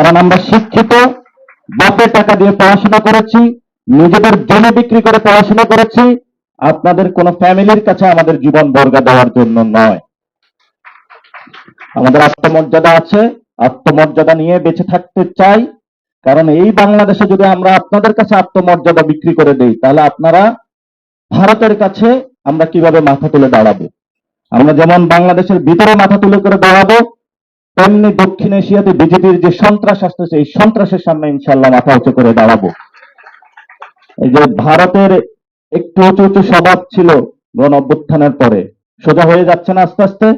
কারণ আমরা শিক্ষিত, বাপের টাকা দিয়ে পড়াশোনা করেছি, নিজেদের জমি বিক্রি করে পড়াশোনা করেছি, আপনাদের কোন ফ্যামিলির কাছে আমাদের জীবন বর্গা দেওয়ার জন্য নয়। আমাদের আত্মমর্যাদা আছে, আত্মমর্যাদা নিয়ে বেঁচে থাকতে চাই, কারণ এই বাংলাদেশে যদি আমরা আপনাদের কাছে আত্মমর্যাদা বিক্রি করে দেই, তাহলে আপনারা ভারতের কাছে আমরা কীভাবে মাথা তুলে দাঁড়াবো? আমরা যেমন বাংলাদেশের ভিতরে মাথা তুলে করে দাঁড়াবো তেমনি দক্ষিণ এশিয়াতে বিজেপির যে সন্ত্রাস আসতেছে, এই সন্ত্রাসের সামনে ইনশাল্লাহ মাথা উঁচু করে দাঁড়াবো। এই যে ভারতের একটু উঁচু উঁচু স্বভাব ছিল গণ অভ্যুত্থানের পরে, সোজা হয়ে যাচ্ছে না আস্তে আস্তে?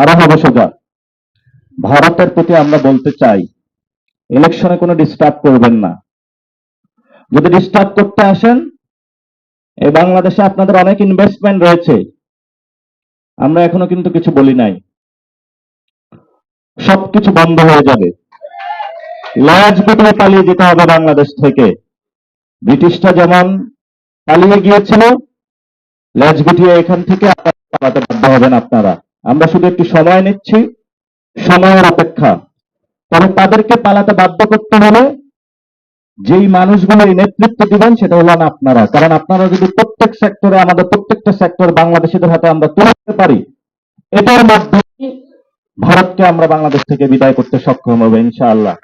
আরও হবে সোজা। ভারতের প্রতি আমরা বলতে চাই, ইলেকশনে কোনো ডিস্টার্ব করবেন না। যদি ডিস্টার্ব করতে আসেন, এই বাংলাদেশে আপনাদের অনেক ইনভেস্টমেন্ট রয়েছে। আমরা এখনও কিন্তু কিছু বলি নাই। সবকিছু বন্ধ হয়ে যাবে। লজ গুটিয়ে পালিয়ে যেতে হবে বাংলাদেশ থেকে। ব্রিটিশটা যেমন পালিয়ে গিয়েছিল লেজ গুটিয়ে এখান থেকে পালাতে বাধ্য হবেন আপনারা। আমরা শুধু একটু সময় নিচ্ছি, সময়ের অপেক্ষা। তবে তাদেরকে পালাতে বাধ্য করতে হলে যেই মানুষগুলো এই নেতৃত্ব দিবেন সেটা হলেন আপনারা। কারণ আপনারা যদি প্রত্যেক সেক্টরে আমাদের প্রত্যেকটা সেক্টর বাংলাদেশিদের হাতে আমরা তুলে দিতে পারি, এটার মাধ্যমে ভারতকে আমরা বাংলাদেশ থেকে বিদায় করতে সক্ষম হব ইনশাআল্লাহ।